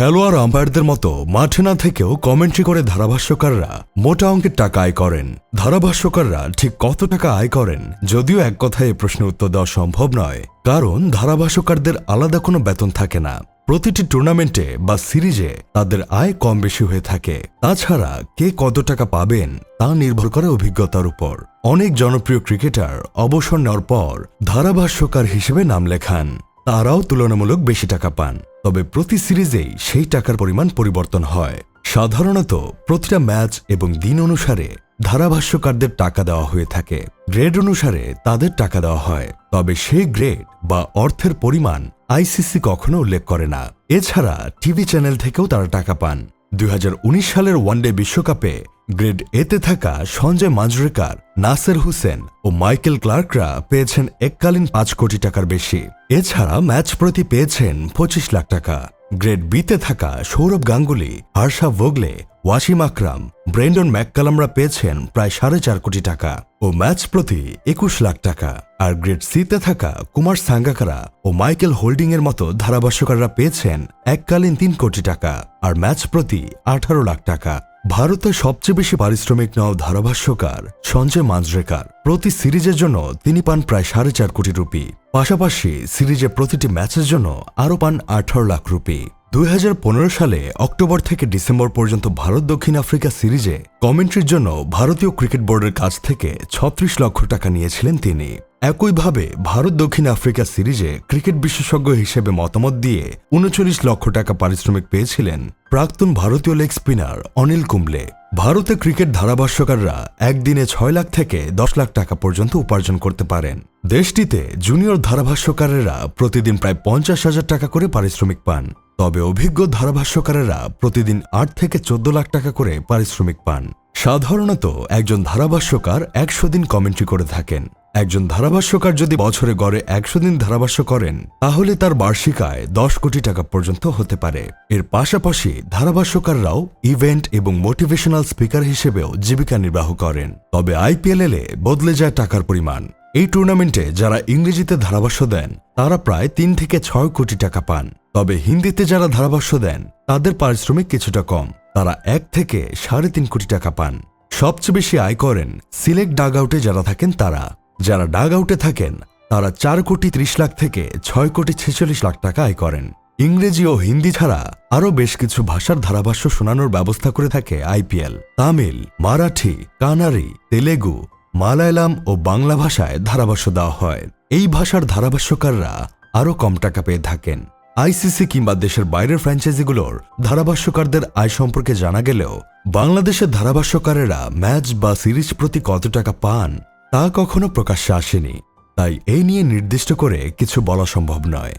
খেলোয়াড় আম্পায়ারদের মতো মাঠে না থেকেও কমেন্ট্রি করে ধারাভাষ্যকাররা মোটা অঙ্কের টাকা আয় করেন। ধারাভাষ্যকাররা ঠিক কত টাকা আয় করেন যদিও এক কথায় এ প্রশ্নের উত্তর দেওয়া সম্ভব নয়। কারণ ধারাভাষ্যকারদের আলাদা কোনো বেতন থাকে না। প্রতিটি টুর্নামেন্টে বা সিরিজে তাদের আয় কম বেশি হয়ে থাকে। তাছাড়া কে কত টাকা পাবেন তা নির্ভর করে অভিজ্ঞতার উপর। অনেক জনপ্রিয় ক্রিকেটার অবসর নেওয়ার পর ধারাভাষ্যকার হিসেবে নাম লেখান। তারাও তুলনামূলক বেশি টাকা পান। তবে প্রতি সিরিজেই সেই টাকার পরিমাণ পরিবর্তন হয়। সাধারণত প্রতিটা ম্যাচ এবং দিন অনুসারে ধারাভাষ্যকারদের টাকা দেওয়া হয়ে থাকে। গ্রেড অনুসারে তাদের টাকা দেওয়া হয়, তবে সেই গ্রেড বা অর্থের পরিমাণ আইসিসি কখনো উল্লেখ করে না। এছাড়া টিভি চ্যানেল থেকেও তারা টাকা পান। দুই হাজার উনিশ সালের ওয়ানডে বিশ্বকাপে গ্রেড এতে থাকা সঞ্জয় মাজরেকার, নাসের হুসেন ও মাইকেল ক্লার্করা পেয়েছেন এককালীন পাঁচ কোটি টাকার বেশি। এছাড়া ম্যাচ প্রতি পেয়েছেন পঁচিশ লাখ টাকা। গ্রেড বিতে থাকা সৌরভ গাঙ্গুলি, হর্ষা ভোগলে, ওয়াসিম আকরাম, ব্রেন্ডন ম্যাককালামরা পেয়েছেন প্রায় সাড়ে চার কোটি টাকা ও ম্যাচ প্রতি একুশ লাখ টাকা। আর গ্রেড সিতে থাকা কুমার সাঙ্গাকারা ও মাইকেল হোল্ডিং এর মতো ধারাভাষ্যকাররা পেয়েছেন এককালীন তিন কোটি টাকা, আর ম্যাচ প্রতি আঠারো লাখ টাকা। ভারতে সবচেয়ে বেশি পারিশ্রমিক নেওয়া ধারাভাষ্যকার সঞ্জয় মাঞ্জরেকার প্রতি সিরিজের জন্য তিনি পান প্রায় সাড়ে চার কোটি রুপি। পাশাপাশি সিরিজে প্রতিটি ম্যাচের জন্য আরও পান আঠারো লাখ রুপি। দুই হাজার পনেরো সালে অক্টোবর থেকে ডিসেম্বর পর্যন্ত ভারত দক্ষিণ আফ্রিকা সিরিজে কমেন্ট্রির জন্য ভারতীয় ক্রিকেট বোর্ডের কাছ থেকে ছত্রিশ লক্ষ টাকা নিয়েছিলেন তিনি। একইভাবে ভারত দক্ষিণ আফ্রিকা সিরিজে ক্রিকেট বিশেষজ্ঞ হিসেবে মতামত দিয়ে উনচল্লিশ লক্ষ টাকা পারিশ্রমিক পেয়েছিলেন প্রাক্তন ভারতীয় লেগ স্পিনার অনিল কুম্বলে। ভারতে ক্রিকেট ধারাভাষ্যকাররা একদিনে ছয় লাখ থেকে দশ লাখ টাকা পর্যন্ত উপার্জন করতে পারেন। দেশটিতে জুনিয়র ধারাভাষ্যকারেরা প্রতিদিন প্রায় পঞ্চাশ হাজার টাকা করে পারিশ্রমিক পান। তবে অভিজ্ঞ ধারাভাষ্যকারেরা প্রতিদিন আট থেকে চোদ্দ লাখ টাকা করে পারিশ্রমিক পান। সাধারণত একজন ধারাভাষ্যকার একশো দিন কমেন্ট্রি করে থাকেন। একজন ধারাভাষ্যকার যদি বছরে গড়ে একশো দিন ধারাভাষ্য করেন, তাহলে তার বার্ষিক আয় দশ কোটি টাকা পর্যন্ত হতে পারে। এর পাশাপাশি ধারাভাষ্যকাররাও ইভেন্ট এবং মোটিভেশনাল স্পিকার হিসেবেও জীবিকা নির্বাহ করেন। তবে আইপিএল এলে বদলে যায় টাকার পরিমাণ। এই টুর্নামেন্টে যারা ইংরেজিতে ধারাভাষ্য দেন, তারা প্রায় তিন থেকে ছয় কোটি টাকা পান। তবে হিন্দিতে যারা ধারাভাষ্য দেন, তাদের পারিশ্রমিক কিছুটা কম। তারা এক থেকে সাড়ে তিন কোটি টাকা পান। সবচেয়ে বেশি আয় করেন সিলেক্ট ডাগ আউটে যারা থাকেন তারা। যারা ডাগ আউটে থাকেন, তারা চার কোটি ত্রিশ লাখ থেকে ছয় কোটি ছেচল্লিশ লাখ টাকা আয় করেন। ইংরেজি ও হিন্দি ছাড়া আরও বেশ কিছু ভাষার ধারাভাষ্য শোনানোর ব্যবস্থা করে থাকে আইপিএল। তামিল, মারাঠি, কানাড়ি, তেলেগু, মালায়ালাম ও বাংলা ভাষায় ধারাভাষ্য দেওয়া হয়। এই ভাষার ধারাভাষ্যকাররা আরও কম টাকা পেয়ে থাকেন। আইসিসি কিংবা দেশের বাইরের ফ্র্যাঞ্চাইজিগুলোর ধারাভাষ্যকারদের আয় সম্পর্কে জানা গেলেও, বাংলাদেশের ধারাভাষ্যকারেরা ম্যাচ বা সিরিজ প্রতি কত টাকা পান তা কখনো প্রকাশ্যে আসেনি তাই এই নিয়ে নির্দিষ্ট করে কিছু বলা সম্ভব নয়।